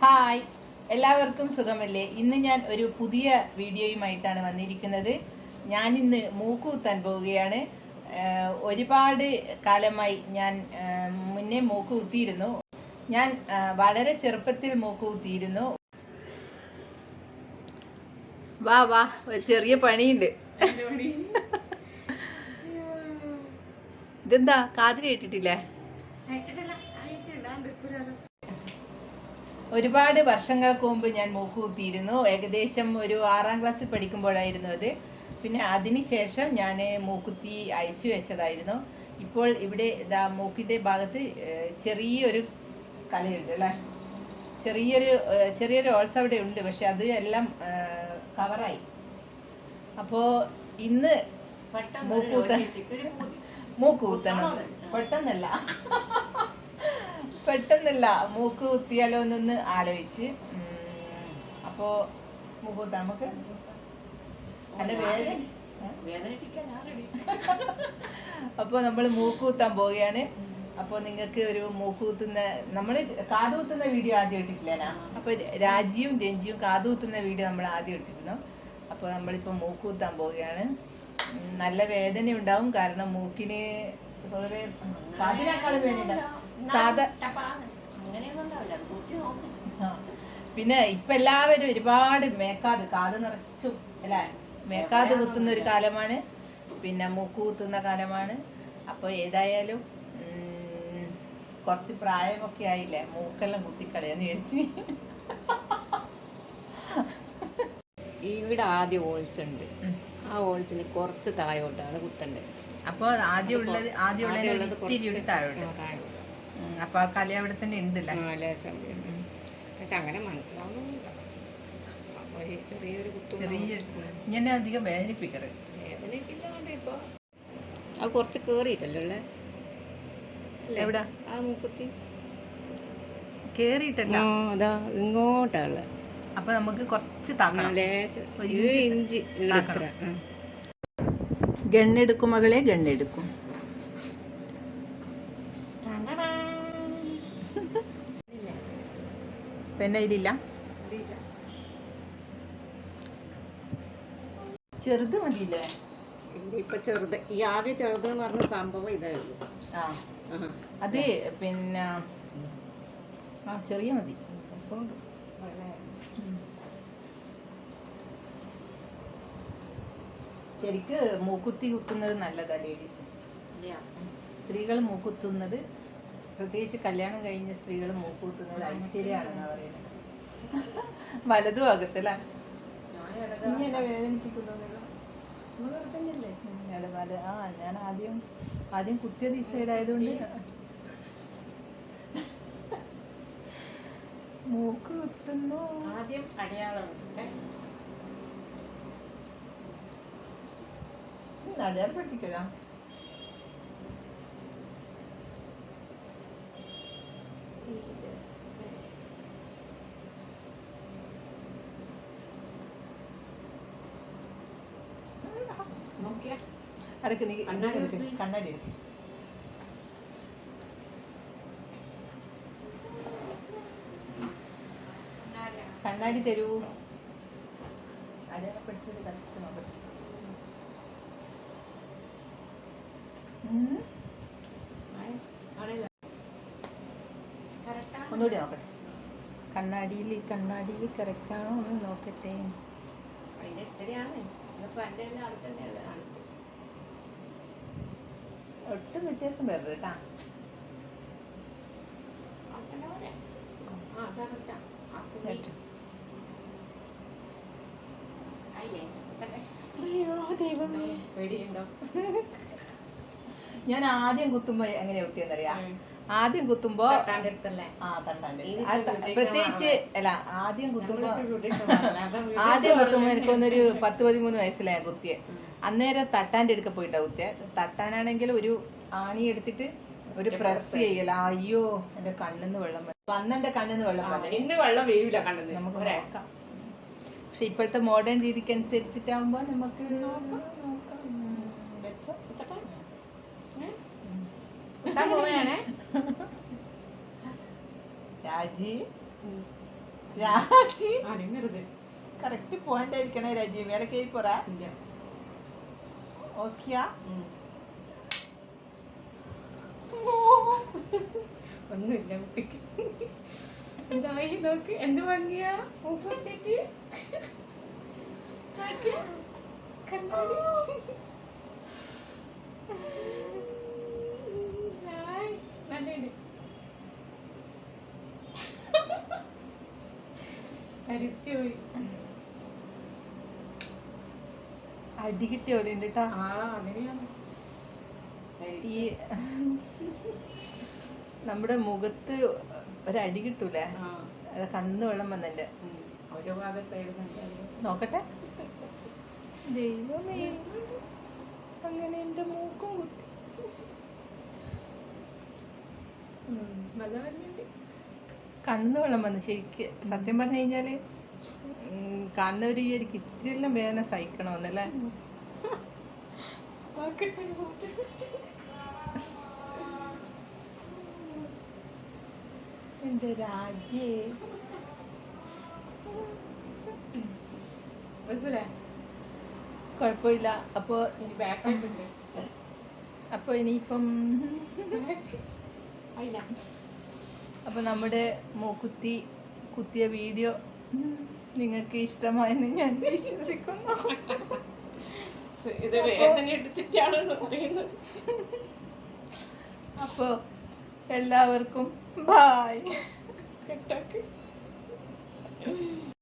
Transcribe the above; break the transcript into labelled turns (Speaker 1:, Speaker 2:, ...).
Speaker 1: Hi. എല്ലാവർക്കും സുഖമല്ലേ? ഇന്ന് ഞാൻ ഒരു പുതിയ വീഡിയോയുമായിട്ടാണ് വന്നിരിക്കുന്നത്. ഞാൻ ഇന്ന് മൂക്കുകുത്താൻ പോവുകയാണ്. ഒരുപാട് കാലമായി ഞാൻ മുന്നേ മൂക്ക് കുത്തിയിരുന്നു ഞാൻ വളരെ ചെറുപ്പത്തിൽ മൂക്ക് കുത്തിയിരുന്നു വാ വാ ഒരു ചെറിയ പണിയുണ്ട്. ഇതെന്താ? കാതിൽ കേട്ടിട്ടില്ലേ? ഒരുപാട് വർഷങ്ങൾക്ക് മുമ്പ് ഞാൻ മൂക്കുകുത്തിയിരുന്നു. ഏകദേശം ഒരു ആറാം ക്ലാസ്സിൽ പഠിക്കുമ്പോഴായിരുന്നു അത്. പിന്നെ അതിനുശേഷം ഞാൻ മൂക്കുത്തി അഴിച്ചു വെച്ചതായിരുന്നു. ഇപ്പോൾ ഇവിടെ ഇതാ മൂക്കിന്റെ ഭാഗത്ത് ചെറിയൊരു കലയുണ്ട് അല്ലേ? ചെറിയൊരു ചെറിയൊരു ഓൾസ് അവിടെ ഉണ്ട്. പക്ഷെ അത് എല്ലാം കവറായി. അപ്പോൾ ഇന്ന് മൂക്കൂത്ത മൂക്കൂത്തണം കുത്തണം പെട്ടെന്നല്ല. പെട്ടെന്നല്ല മൂക്ക് കുത്തിയാലോ എന്നൊന്ന് ആലോചിച്ച്. അപ്പോ മൂക്ക് കുത്താം നമുക്ക് അല്ല വേദന അപ്പോൾ നമ്മൾ മൂക്ക് കുത്താൻ പോവുകയാണ്. അപ്പോൾ നിങ്ങൾക്ക് ഒരു മൂക്ക് കുത്തുന്ന നമ്മൾ കാത് കുത്തുന്ന വീഡിയോ ആദ്യം ഇട്ടിട്ടില്ല അപ്പോൾ രാജിയും രഞ്ജിയും കാത് കുത്തുന്ന വീഡിയോ നമ്മൾ ആദ്യം ഇട്ടിരുന്നു. അപ്പോൾ നമ്മളിപ്പോൾ മൂക്ക് കുത്താൻ പോവുകയാണ്. നല്ല വേദന ഉണ്ടാവും കാരണം മൂക്കിന് സ്വതവേ കാതിനേക്കാളും വേദന ഉണ്ടാവും. സാധാ. പിന്നെ ഇപ്പൊ എല്ലാവരും ഒരുപാട് മേക്കാത് കാത് നിറച്ചും അല്ലെ? മേക്കാത് കുത്തുന്ന ഒരു കാലമാണ്. പിന്നെ മൂക്ക് കുത്തുന്ന കാലമാണ്. അപ്പോൾ ഏതായാലും കുറച്ച് പ്രായമൊക്കെ ആയില്ലേ? മൂക്കെല്ലാം കുത്തിക്കളയാന്ന് വിചാരിച്ച്.
Speaker 2: ഇവിടെ ആദ്യം ഹോൾസ് ഉണ്ട്. ആ ഓൾസിന് കുറച്ച് താഴോട്ടാണ് കുത്തണ്ടത്.
Speaker 1: അപ്പോൾ ആദ്യം ഉള്ളത് ആദ്യം ഉള്ളത് ഇത്തിരി താഴോട്ട്. അപ്പൊ ആ കല അവിടെ തന്നെ ഉണ്ടല്ലേ?
Speaker 2: ലേശം. പക്ഷെ അങ്ങനെ മനസ്സിലാവുന്നില്ല. അപ്പൊ ഈ ചെറിയൊരു കുത്തു
Speaker 1: ചെറിയൊരു ഇങ്ങനെ അധികം വേദനിപ്പിക്കറ്
Speaker 2: വേദനിപ്പില്ലാണ്ട് ഇപ്പൊ. അത് കുറച്ച് കേറിയിട്ടല്ലോ ഉള്ളെ?
Speaker 1: എവിടാ?
Speaker 2: ആ മൂക്കുത്തി?
Speaker 1: കേറിയിട്ടല്ല.
Speaker 2: അതാ ഇങ്ങോട്ടാണ്
Speaker 1: അപ്പൊ നമുക്ക് കുറച്ച് ഇഞ്ചി. ഗണ്ണെടുക്കും മകളെ ഗണ്ണെടുക്കും. പിന്നെ ഇതില്ല ചെറുത് മതിയില്ലേ?
Speaker 2: ഇപ്പൊ ചെറുത്. ഈ ആകെ ചെറുത് എന്ന് പറഞ്ഞ സംഭവം ഇതായിരുന്നു
Speaker 1: ആ. അത് പിന്നെ ആ ചെറിയ മതി. ശരിക്ക് മൂക്കുത്തി കുത്തുന്നത് നല്ലതാ ലേഡീസ് സ്ത്രീകൾ മൂക്കുത്തുന്നത് പ്രത്യേകിച്ച് കല്യാണം കഴിഞ്ഞ സ്ത്രീകൾ മൂക്കൂട്ടുന്നത് ഐശ്വര്യമാണെന്നാ പറയുന്നത്. വലതു ഭാഗത്തല്ല ഇങ്ങനെ വേദനിപ്പിക്കുന്നൊന്നുമില്ല ആ ഞാൻ ആദ്യം ആദ്യം കുത്തിയ ഈ ആയതുകൊണ്ട് മൂക്ക് കുത്തുന്നു.
Speaker 2: ആദ്യം അടയാളം
Speaker 1: നടയാൽ പഠിക്കതാ അടക്ക് നീ
Speaker 2: കണ്ണാടി
Speaker 1: എടുക്ക്. കണ്ണാടി എടുക്ക് കണ്ണാടി തരൂ നോക്കട്ടെ. ഒന്നുകൂടി നോക്കട്ടെ കണ്ണാടിയിൽ കണ്ണാടിയിൽ കറക്റ്റ് ആണോ എന്ന് നോക്കട്ടെ
Speaker 2: അതിന്റെ എത്രയാണ് ഇതിപ്പോ എന്റെ എല്ലാം അടുത്തന്നെയാണ്.
Speaker 1: ഒട്ടും വ്യത്യാസം വരരുത് കേട്ടാ. ഞാൻ ആദ്യം കുത്തുമ്പോ എങ്ങനെയാ കുത്തിയെന്നറിയാം. ആദ്യം കുത്തുമ്പോ പ്രത്യേകിച്ച് അല്ല ആദ്യം കുത്തുമ്പോ ആദ്യം കുത്തുമ്പോ? എനിക്കൊന്നൊരു പത്ത് പതിമൂന്ന് വയസ്സിലായ കുത്തിയെ. അന്നേരം തട്ടാന്റെ എടുക്ക പോയിട്ടാ കുത്തിയെ. തട്ടാനാണെങ്കിൽ ഒരു ആണി എടുത്തിട്ട് ഒരു പ്രസ് ചെയ്യല. അയ്യോ എന്റെ കണ്ണിന്ന് വെള്ളം വന്നെന്റെ കണ്ണിന്ന് വെള്ളം
Speaker 2: ഇന്ന് വെള്ളം വീഴില്ല കണ്ടത്
Speaker 1: നമുക്ക് പക്ഷെ ഇപ്പോഴത്തെ മോഡേൺ രീതിക്ക് അനുസരിച്ചിട്ടാവുമ്പോ നമുക്ക്
Speaker 2: എത്താൻ പോവുകയാണേ
Speaker 1: രാജി
Speaker 2: ഉം.
Speaker 1: രാജി
Speaker 2: അനങ്ങരുത്
Speaker 1: കറക്റ്റ് പോയിന്റ് ആയിരിക്കണേ രാജി മേലെ കയറി പോറ ഓക്കെയാ.
Speaker 2: ഒന്നുമില്ല കുട്ടിക്ക്. എന്തായി നോക്ക്? എന്ത് ഭംഗിയാ. കണ്ണാടി. ഹായ്. നല്ലുണ്ട്. പോയി.
Speaker 1: അടി കിട്ടിയ പോലെ ഉണ്ട് കേട്ടാ
Speaker 2: ആ അങ്ങനെയാണ്.
Speaker 1: ഈ നമ്മുടെ മുഖത്ത് ഒരടി കിട്ടൂലേ? അത് കണ്ണ് വെള്ളം
Speaker 2: വന്നിട്ട് ഒരു ഭാഗം
Speaker 1: നോക്കട്ടെ. ദൈവമേ. അങ്ങനെ എന്റെ മൂക്കും കുത്തി.
Speaker 2: നല്ല ഭംഗിയുണ്ട്
Speaker 1: കണ്ണ് വെള്ളം വന്നു. ശരിക്ക് സത്യം പറഞ്ഞു കഴിഞ്ഞാൽ ഉം, കാണുന്നവര് വിചാരിക്കും ഇത്തിരിയെല്ലാം വേദന സഹിക്കണമെന്നല്ലേ?
Speaker 2: രാജ്യേ
Speaker 1: എന്റെ രാജ്യേ?
Speaker 2: കൊഴപ്പില്ല
Speaker 1: കുഴപ്പമില്ല. അപ്പോ
Speaker 2: ഇനി ബാക്ക് ആയിട്ടുണ്ട്
Speaker 1: അപ്പൊ ഇനിയിപ്പം
Speaker 2: അയില്ല
Speaker 1: അപ്പൊ നമ്മുടെ മൂക്കുത്തി കുത്തിയ വീഡിയോ നിങ്ങൾക്ക് ഇഷ്ടമായെന്ന് ഞാൻ വിശ്വസിക്കുന്നു.
Speaker 2: ഇത് വേദന എടുത്തിട്ടാണെന്ന് പറയുന്നത്
Speaker 1: അപ്പോൾ എല്ലാവർക്കും ബായ്
Speaker 2: കെട്ടാക്ക്.